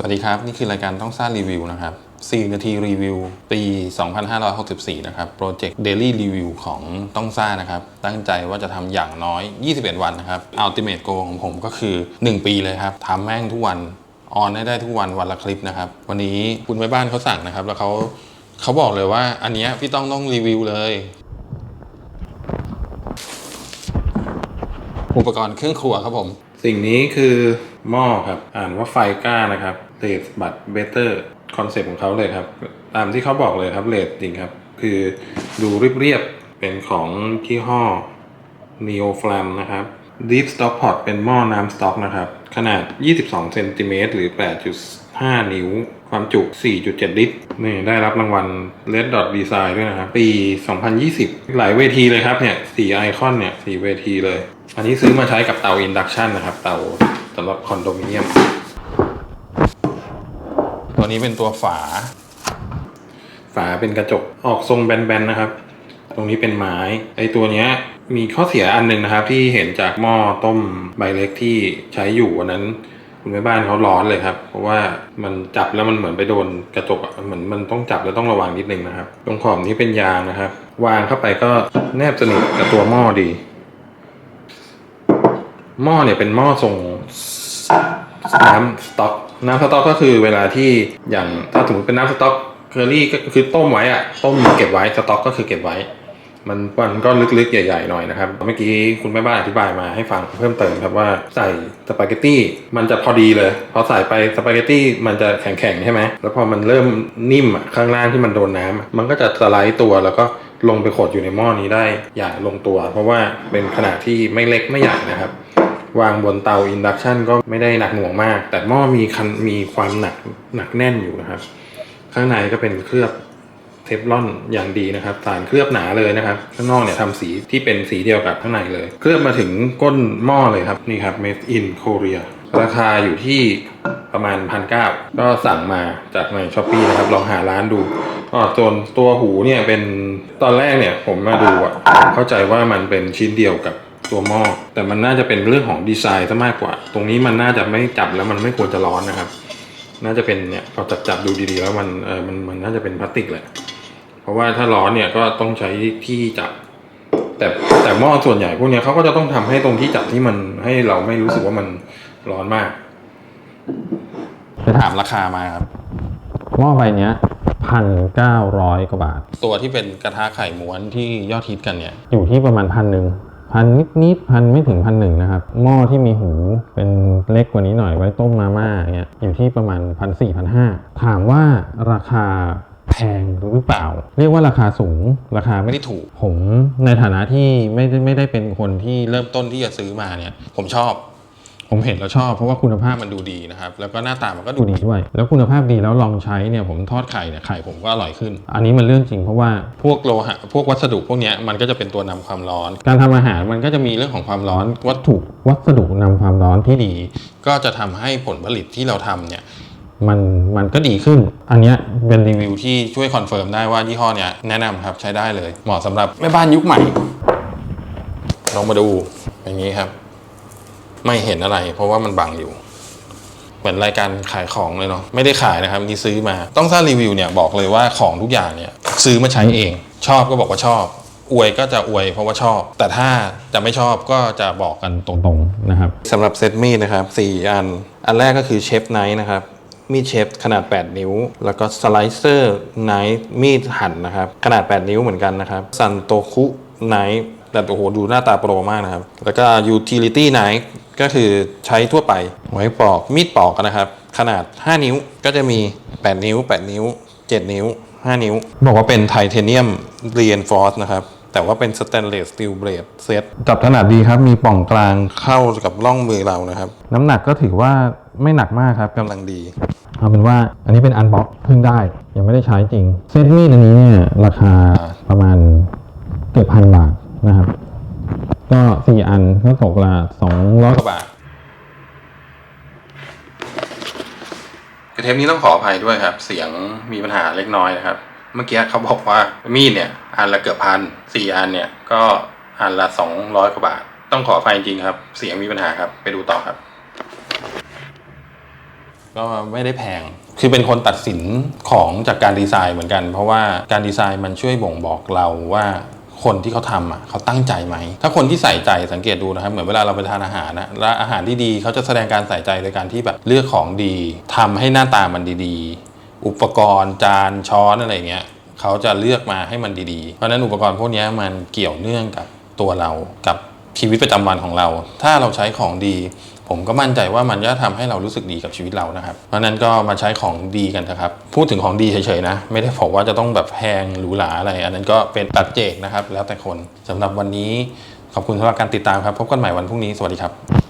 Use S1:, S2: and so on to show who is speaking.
S1: สวัสดีครับ นี่คือรายการต้องซ่างรีวิวนะครับ 4 นาทีรีวิว ปี 2564 นะครับโปรเจกต์ Daily Review ของต้องซ่านะครับ ตั้งใจว่าจะทำอย่างน้อย 21 วันนะครับ Ultimate Goal ของผมก็คือ 1 ปีเลยครับทำแม่งทุกวัน ออนให้ได้ทุกวันวันละคลิปนะครับ วันนี้คุณแม่บ้านเขาสั่งนะครับ แล้วเขาเขาบอกเลยว่าอันนี้พี่ต้องต้องรีวิวเลยอุปกรณ์เครื่องครัวครับผม สิ่งนี้คือหม้อครับ อ่านว่าไฟก้านะครับ เลดบัตเบเตอร์คอนเซปต์ของเขาเลยครับ ตามที่เขาบอกเลยครับเลดจริงครับ คือดูเรียบๆเป็นของยี่ห้อ Neo Flam นะครับ Deep Stock Pot เป็นหม้อน้ำสต๊อกนะครับ ขนาด 22เซนติเมตรหรือ 8.5 นิ้ว ความจุ 4.7 ลิตร นี่ได้รับรางวัล Red Dot Design ด้วยนะครับ ปี 2020 หลายเวทีเลยครับเนี่ยสี่ไอคอนเนี่ยสี่เวทีเลย อันนี้ซื้อมาใช้กับเตาอินดักชันนะครับ เตาสำหรับคอนโดมิเนียม นี้เป็นตัวฝา ฝาเป็นกระจกออกทรงแบนๆนะครับ ตรงนี้เป็นไม้ไอตัวเนี้ยมีข้อเสียอันหนึ่งนะครับ ที่เห็นจากหม้อต้มใบเล็กที่ใช้อยู่วันนั้น คุณแม่บ้านเขาร้อนเลยครับ เพราะว่ามันจับแล้วมันเหมือนไปโดนกระจกอะเหมือนมันต้องจับแล้วต้องระวังนิดนึงนะครับ ตรงขอบนี้เป็นยางนะครับ วางเข้าไปก็แนบสนิทกับตัวหม้อดี หม้อเนี่ยเป็นหม้อทรงน้ำสต๊อก น้ำสต๊อกก็คือเวลาที่อย่างถ้าสมมติเป็นน้ำสต๊อกเคอรี่ก็คือต้มไว้อะต้มเก็บไว้สต๊อกก็คือเก็บไว้ มันมันก็ลึกๆใหญ่ๆหน่อยนะครับเมื่อกี้คุณแม่บ้านอธิบายมาให้ฟังเพิ่มเติมครับว่าใส่สปาเกตตี้มันจะพอดีเลยพอใส่ไปสปาเกตตี้มันจะแข็งๆใช่ไหมแล้วพอมันเริ่มนิ่มข้างล่างที่มันโดนน้ำมันก็จะสไลด์ตัวแล้วก็ลงไปขดอยู่ในหม้อนี้ได้อย่างลงตัว เพราะว่าเป็นขนาดที่ไม่เล็กไม่ใหญ่นะครับ วางบนเตาอินดักชันก็ไม่ได้หนักหน่วงมาก แต่หม้อมีคันมีความหนักหนักแน่นอยู่นะครับ ข้างในก็เป็นเคลือบเทฟลอนอย่างดีนะครับสารเคลือบหนาเลยนะครับ ข้างนอกเนี่ยทำสีที่เป็นสีเดียวกับข้างในเลย เคลือบมาถึงก้นหม้อเลยครับนี่ครับ made in Korea ราคาอยู่ที่ประมาณพันเก้าก็สั่งมาจากในช้อปปีนะครับลองหาร้านดูก็ส่วนตัวหูเนี่ยเป็นตอนแรกเนี่ยผมมาดูอะเข้าใจว่ามันเป็นชิ้นเดียวกับ ตัวหม้อแต่มันน่าจะเป็นเรื่องของดีไซน์ซะมากกว่า ตรงนี้มันน่าจะไม่จับแล้วมันไม่ควรจะร้อนนะครับ น่าจะเป็นเนี่ยพอจับจับดูดีๆ แล้วมันเออมันมันน่าจะเป็นพลาสติกแหละเพราะว่าถ้าร้อนเนี่ยก็ต้องใช้ที่จับ แต่แต่หม้อส่วนใหญ่พวกเนี้ยเขาก็จะต้องทำให้ตรงที่จับที่มันให้เราไม่รู้สึกว่ามันร้อนมากไปถามราคามาครับ
S2: หม้อใบเนี้ยพันเก้าร้อยกว่าบาท
S1: ตัวที่เป็นกระทะไข่ม้วนที่ยอดฮิตกันเนี่ย
S2: อยู่ที่ประมาณพันหนึ่ง พันนิดๆพันไม่ถึงพันหนึ่งนะครับ หม้อที่มีหูเป็นเล็กกว่านี้หน่อยไว้ต้มมาม่าเงี้ยอยู่ที่ประมาณพันสี่พันห้าถามว่าราคาแพงหรือเปล่า เรียกว่าราคาสูงราคาไม่
S1: ได้ถูก
S2: ผมในฐานะที่ไม่ได้ไม่ได้เป็นคนที่
S1: เริ่มต้นที่จะซื้อมาเนี่ย ผมชอบ ผมเห็นแล้วชอบเพราะว่าคุณภาพมันดูดีนะครับ แล้วก็หน้าตามันก็ดู
S2: ดีด้วย แล้วคุณภาพดีแล้วลองใช้เนี่ยผมทอดไข่เนี่ยไข่ผมก็อร่อยขึ้น อันนี้มันเรื่องจริงเพราะว่า
S1: พวกโลหะพวกวัสดุพวกนี้มันก็จะเป็นตัวนำความร้อน
S2: การทำอาหารมันก็จะมีเรื่องของความร้อนวัตถุวัสดุนำความร้อนที่ดี
S1: ก็จะทำให้ผลผลิตที่เราทำเนี่ย
S2: มันมันก็ดีขึ้น อันนี้เป็นรีวิว
S1: วิวที่ช่วยคอนเฟิร์มได้ว่ายี่ห้อเนี้ยแนะนำครับใช้ได้เลย เหมาะสำหรับแม่บ้านยุคใหม่ ลองมาดูอย่างนี้ครับ ไม่เห็นอะไร เพราะว่ามันบังอยู่ เหมือนรายการขายของเลยเนาะไม่ได้ขายนะครับนี่ซื้อมา ต้องสร้างรีวิวเนี่ยบอกเลยว่าของทุกอย่างเนี่ยซื้อมาใช้เอง ชอบก็บอกว่าชอบ อวยก็จะอวยเพราะว่าชอบ แต่ถ้าจะไม่ชอบก็จะบอกกัน
S2: ตรงๆนะครับ
S1: สำหรับเซตมีดนะครับ4อัน อันแรกก็คือเชฟไนท์นะครับมีดเชฟขนาด 8 นิ้ว แล้วก็สไลเซอร์ไนท์มีดหั่นนะครับ ขนาด 8 นิ้วเหมือนกันนะครับ ซันโตคุไนท์ แต่โอ้โหดูหน้าตาโปรมากนะครับ แล้วก็ utility knife ก็คือใช้ทั่วไปไว้ปอกมีดปอกนะครับ ขนาด 5 นิ้วก็จะมี 8 นิ้ว 8 นิ้ว 7 นิ้ว 5 นิ้ว บอกว่าเป็นไทเทเนียม reinforced นะครับ แต่ว่าเป็นสแตนเลสสตีลเบรดเซตจับถนัดดีครับ มีป่องกลางเข้ากับร่องมือเรานะครับ
S2: น้ำหนักก็ถือว่าไม่หนักมากครับ
S1: กำลังดี
S2: เอาเป็นว่าอันนี้เป็นอันบ็อกเพิ่งได้ ยังไม่ได้ใช้จริง เซตมีดอันนี้เนี่ยราคาประมาณเกือบพันบาท นะครับ ก็สี่อันก็ตกละสองร้อย
S1: กว่าบาทคือเทปนี้ต้องขออภัยด้วยครับ เสียงมีปัญหาเล็กน้อยนะครับ เมื่อกี้เขาบอกว่ามีดเนี่ยอันละเกือบพันสี่อันเนี่ยก็อันละสองร้อยกว่าบาท ต้องขออภัยจริงๆครับ เสียงมีปัญหาครับ ไปดูต่อครับ ก็ไม่ได้แพงคือเป็นคนตัดสินของจากการดีไซน์เหมือนกัน เพราะว่าการดีไซน์มันช่วยบ่งบอกเราว่า คนที่เขาทำอะเขาตั้งใจไหม ถ้าคนที่ใส่ใจสังเกตดูนะครับ เหมือนเวลาเราไปทานอาหารนะแล้วอาหารที่ดีเขาจะแสดงการใส่ใจโดยการที่แบบเลือกของดีทำให้หน้าตามันดีๆ อุปกรณ์จานช้อนอะไรเงี้ยเขาจะเลือกมาให้มันดีๆ เพราะฉะนั้นอุปกรณ์พวกนี้มันเกี่ยวเนื่องกับตัวเรากับ ชีวิตประจำวันของเรา ถ้าเราใช้ของดี ผมก็มั่นใจว่ามันจะทำให้เรารู้สึกดีกับชีวิตเรานะครับ เพราะนั้นก็มาใช้ของดีกันเถอะครับ พูดถึงของดีเฉยๆนะ ไม่ได้บอกว่าจะต้องแบบแพงหรูหราอะไร อันนั้นก็เป็นปัจเจกนะครับ แล้วแต่คนสำหรับวันนี้ขอบคุณสำหรับการติดตามครับ พบกันใหม่วันพรุ่งนี้ สวัสดีครับ